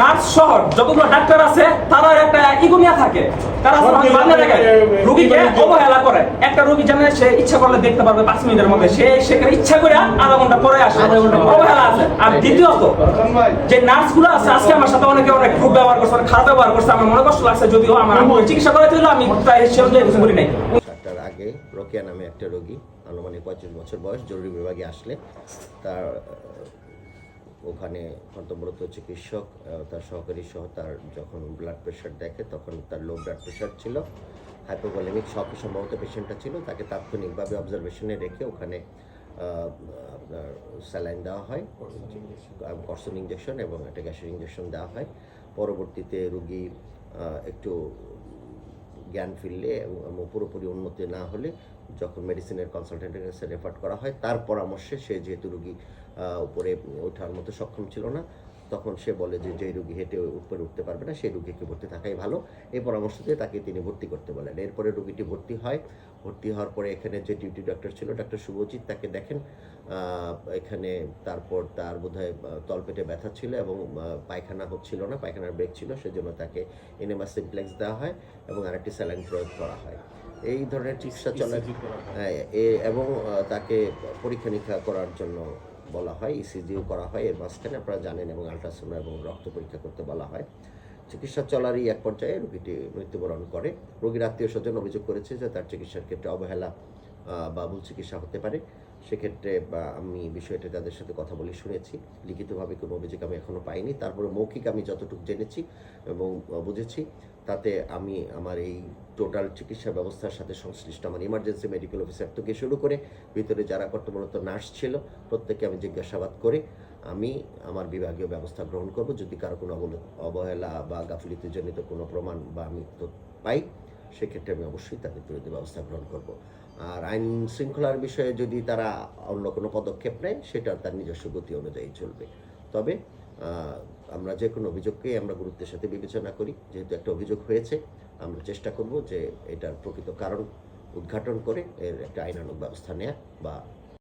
Nurse সহ যতগুলো doctor আছে তারা একটা ইগুনিয়া থাকে। তারা রুগীকে অবহেলা করে। একটা রুগী জানে সে ইচ্ছা করলে দেখতে পারবে পাঁচ মিনিটের মধ্যে। সে সেখানে ইচ্ছা করে আধা ঘণ্টা পরে আসে। অবহেলা আছে। আর দ্বিতীয়ত যে নার্সগুলো আছে আজকে আমার সাথে অনেকে অনেক খুব ব্যবহার করছে অনেক খারাপ ব্যবহার করছে। আমার মনে কষ্ট লাগছে যদিও আমার চিকিৎসা করাতে হলো আমি তাই সে কিছু বলি নাই। সাতটার আগে রোকেয়া নামে একটা রোগী আনুমানিক পঁয়ত্রিশ বছর বয়স জরুরি বিভাগে আসলে। তার ওখানে কর্তব্যরত চিকিৎসক তার সহকারী সহ তার যখন ব্লাড প্রেশার দেখে তখন তার লো ব্লাড প্রেশার ছিল হাইপোভলিমিক শক সম্ভবত পেশেন্টটা ছিল তাকে তাৎক্ষণিকভাবে অবজারভেশনে রেখে ওখানে আপনার স্যালাইন দেওয়া হয় কর্সন ইঞ্জেকশন এবং একটা গ্যাসের ইঞ্জেকশন দেওয়া হয়। পরবর্তীতে রুগী একটু জ্ঞান ফিরলে এবং পুরোপুরি উন্নতি না হলে যখন মেডিসিনের কনসালটেন্টের কাছে রেফার করা হয়, তার পরামর্শে সে যেহেতু রুগী উপরে ওঠার মতো সক্ষম ছিল না তখন সে বলে যে যেই রুগী হেঁটে উপরে উঠতে পারবে না সেই রুগীকে ভর্তি থাকাই ভালো। এই পরামর্শ দিয়ে তাকে তিনি ভর্তি করতে বলেন। এরপরে রুগীটি ভর্তি হয়। ভর্তি হওয়ার পরে এখানে যে ডিউটি ডক্টর ছিল ডক্টর শুভজিৎ তাকে দেখেন। এখানে তারপর তার বোধহয় তলপেটে ব্যথা ছিল এবং পায়খানা হচ্ছিল না পায়খানার ব্রেক ছিল সেজন্য তাকে এনেমা সিমপ্লেক্স দেওয়া হয় এবং আরেকটি স্যালাইন প্রয়োগ করা হয়। এই ধরনের চিকিৎসা চলে হ্যাঁ, এ- এবং তাকে পরীক্ষা নিরীক্ষা করার জন্য বলা হয় ইসিজিও করা হয়, এর মাঝখানে আপনারা জানেন এবং আল্ট্রাসাউন্ড এবং রক্ত পরীক্ষা করতে বলা হয়। চিকিৎসা চলারই এক পর্যায়ে রোগীটি মৃত্যুবরণ করে। রোগীর আত্মীয় স্বজন অভিযোগ করেছে যে তার চিকিৎসার ক্ষেত্রে অবহেলা বা ভুল চিকিৎসা হতে পারে। সেক্ষেত্রে আমি বিষয়টা তাদের সাথে কথা বলে শুনেছি। লিখিতভাবে কোনো অভিযোগ আমি এখনও পাইনি। তারপরে মৌখিক আমি যতটুকু জেনেছি এবং বুঝেছি, তাতে আমি আমার এই টোটাল চিকিৎসা ব্যবস্থার সাথে সংশ্লিষ্ট আমার ইমার্জেন্সি মেডিকেল অফিসার থেকে শুরু করে, ভিতরে যারা কর্তব্যরত নার্স ছিল, প্রত্যেককে আমি জিজ্ঞাসাবাদ করে, আমি আমার বিভাগীয় ব্যবস্থা গ্রহণ করব। যদি কারও কোনো অবহেলা বা গাফিলিতিজনিত কোনো প্রমাণ বা আমি পাই সেক্ষেত্রে আমি অবশ্যই তাদের বিরুদ্ধে ব্যবস্থা গ্রহণ করব। আর আইন শৃঙ্খলার বিষয়ে যদি তারা অন্য কোনো পদক্ষেপ নেয় সেটা তার নিজস্ব গতি অনুযায়ী চলবে। তবে আমরা যে কোনো অভিযোগকেই আমরা গুরুত্বের সাথে বিবেচনা করি। যেহেতু একটা অভিযোগ হয়েছে, আমরা চেষ্টা করব যে এটার প্রকৃত কারণ উদ্ঘাটন করে এর একটা আইনানুগ ব্যবস্থা নেয়া বা